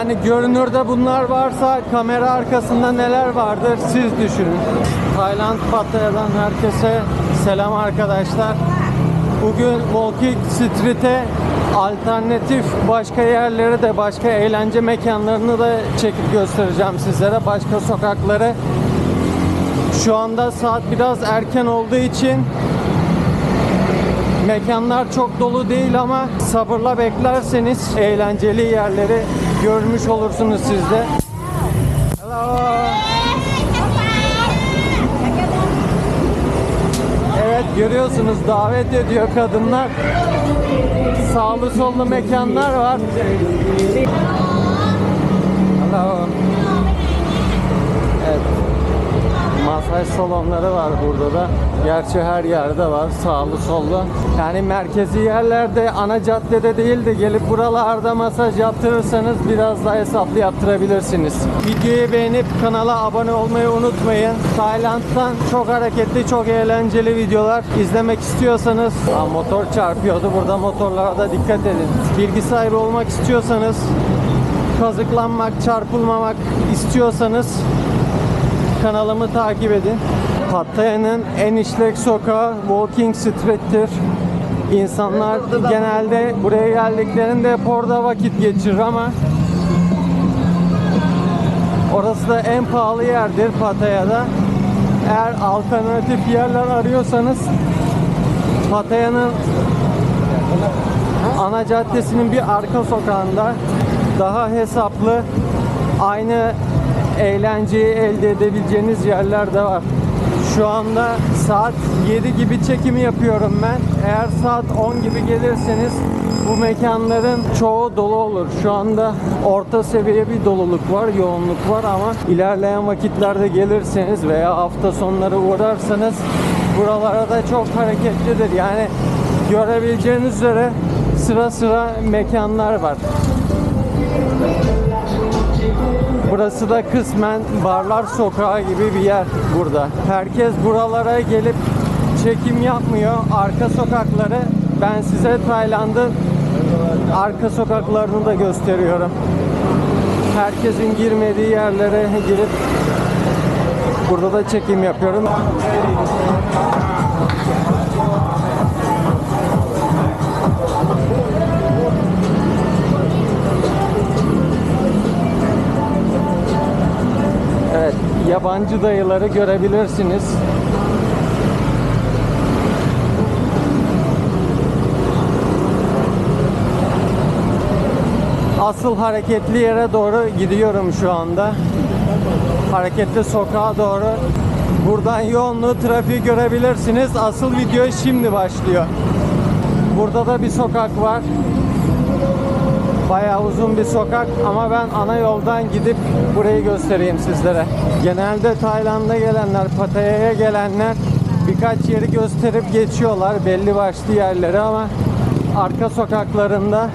Yani görünürde bunlar varsa kamera arkasında neler vardır siz düşünün. Tayland Pattaya'dan herkese selam arkadaşlar. Bugün Walking Street'e alternatif başka yerleri de başka eğlence mekanlarını da çekip göstereceğim sizlere. Başka sokakları. Şu anda saat biraz erken olduğu için mekanlar çok dolu değil ama sabırla beklerseniz eğlenceli yerleri görmüş olursunuz siz de. Hello. Evet görüyorsunuz davet ediyor kadınlar. Sağlı sollu mekanlar var. Hello. Masaj salonları var burada da. Gerçi her yerde var sağlı sollu. Yani merkezi yerlerde ana caddede değil de gelip buralarda masaj yaptırırsanız biraz daha hesaplı yaptırabilirsiniz. Videoyu beğenip kanala abone olmayı unutmayın. Tayland'dan çok hareketli, çok eğlenceli videolar izlemek istiyorsanız Aa, motor çarpıyordu. Burada motorlara da dikkat edin. Bilgi sahibi olmak istiyorsanız kazıklanmak, çarpılmamak istiyorsanız kanalımı takip edin. Pattaya'nın en işlek sokağı Walking Street'tir. İnsanlar genelde buraya geldiklerinde hep orada vakit geçirir ama orası da en pahalı yerdir Pattaya'da. Eğer alternatif yerler arıyorsanız Pattaya'nın ana caddesinin bir arka sokağında daha hesaplı aynı eğlenceyi elde edebileceğiniz yerler de var. Şu anda saat 7 gibi çekimi yapıyorum ben. Eğer saat 10 gibi gelirseniz bu mekanların çoğu dolu olur. Şu anda orta seviye bir doluluk var, yoğunluk var ama ilerleyen vakitlerde gelirseniz veya hafta sonları uğrarsanız buralara da çok hareketlidir. Yani görebileceğiniz üzere sıra sıra mekanlar var. Burası da kısmen Barlar Sokağı gibi bir yer burada. Herkes buralara gelip çekim yapmıyor. Arka sokakları ben size Tayland'ın arka sokaklarını da gösteriyorum. Herkesin girmediği yerlere girip burada da çekim yapıyorum. Yabancı dayıları görebilirsiniz. Asıl hareketli yere doğru gidiyorum şu anda. Hareketli sokağa doğru. Buradan yoğunluğu, trafiği görebilirsiniz. Asıl video şimdi başlıyor. Burada da bir sokak var. Bayağı uzun bir sokak ama ben ana yoldan gidip burayı göstereyim sizlere. Genelde Tayland'a gelenler, Pattaya'ya gelenler birkaç yeri gösterip geçiyorlar belli başlı yerleri ama arka sokaklarında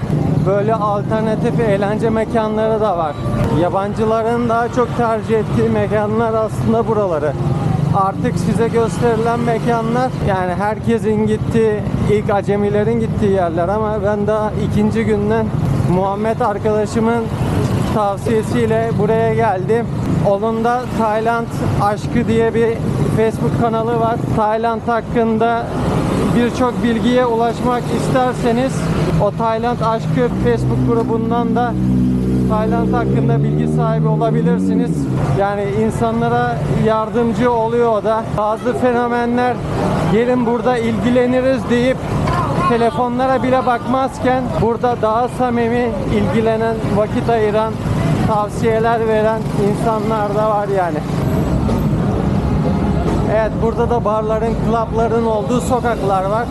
böyle alternatif eğlence mekanları da var. Yabancıların daha çok tercih ettiği mekanlar aslında buraları. Artık size gösterilen mekanlar yani herkesin gittiği, ilk acemilerin gittiği yerler ama ben daha ikinci günden Muhammed arkadaşımın tavsiyesiyle buraya geldim. Onun da Tayland Aşkı diye bir Facebook kanalı var. Tayland hakkında birçok bilgiye ulaşmak isterseniz o Tayland Aşkı Facebook grubundan da Tayland hakkında bilgi sahibi olabilirsiniz. Yani insanlara yardımcı oluyor o da. Bazı fenomenler gelin burada ilgileniriz deyip telefonlara bile bakmazken burada daha samimi ilgilenen, vakit ayıran, tavsiyeler veren insanlar da var yani. Evet burada da barların, klapların olduğu sokaklar var.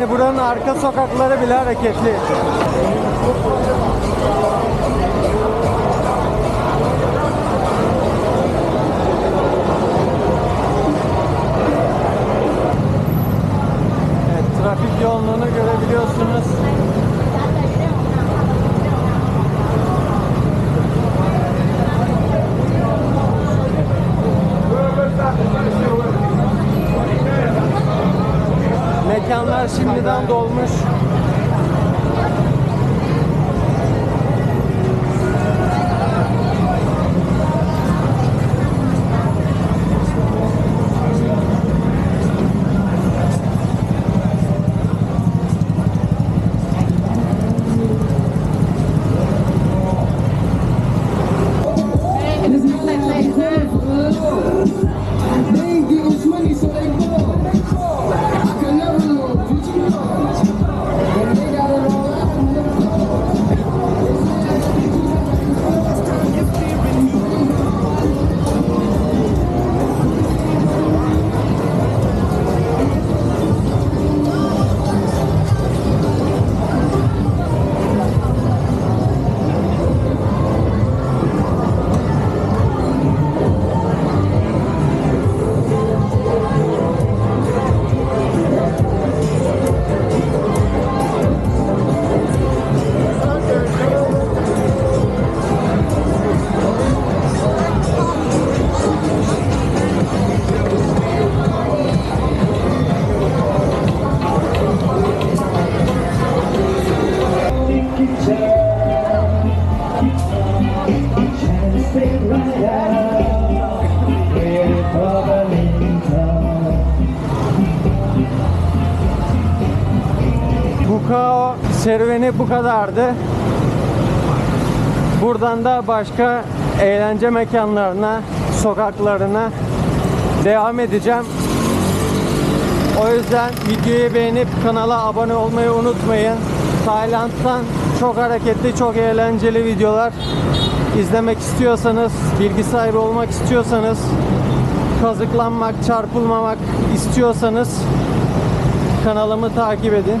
Yani buranın arka sokakları bile hareketli. Şimdiden dolmuş. Serüveni bu kadardı. Buradan da başka eğlence mekanlarına, sokaklarına devam edeceğim. O yüzden videoyu beğenip kanala abone olmayı unutmayın. Tayland'dan çok hareketli, çok eğlenceli videolar izlemek istiyorsanız, bilgi sahibi olmak istiyorsanız, kazıklanmak, çarpılmamak istiyorsanız kanalımı takip edin.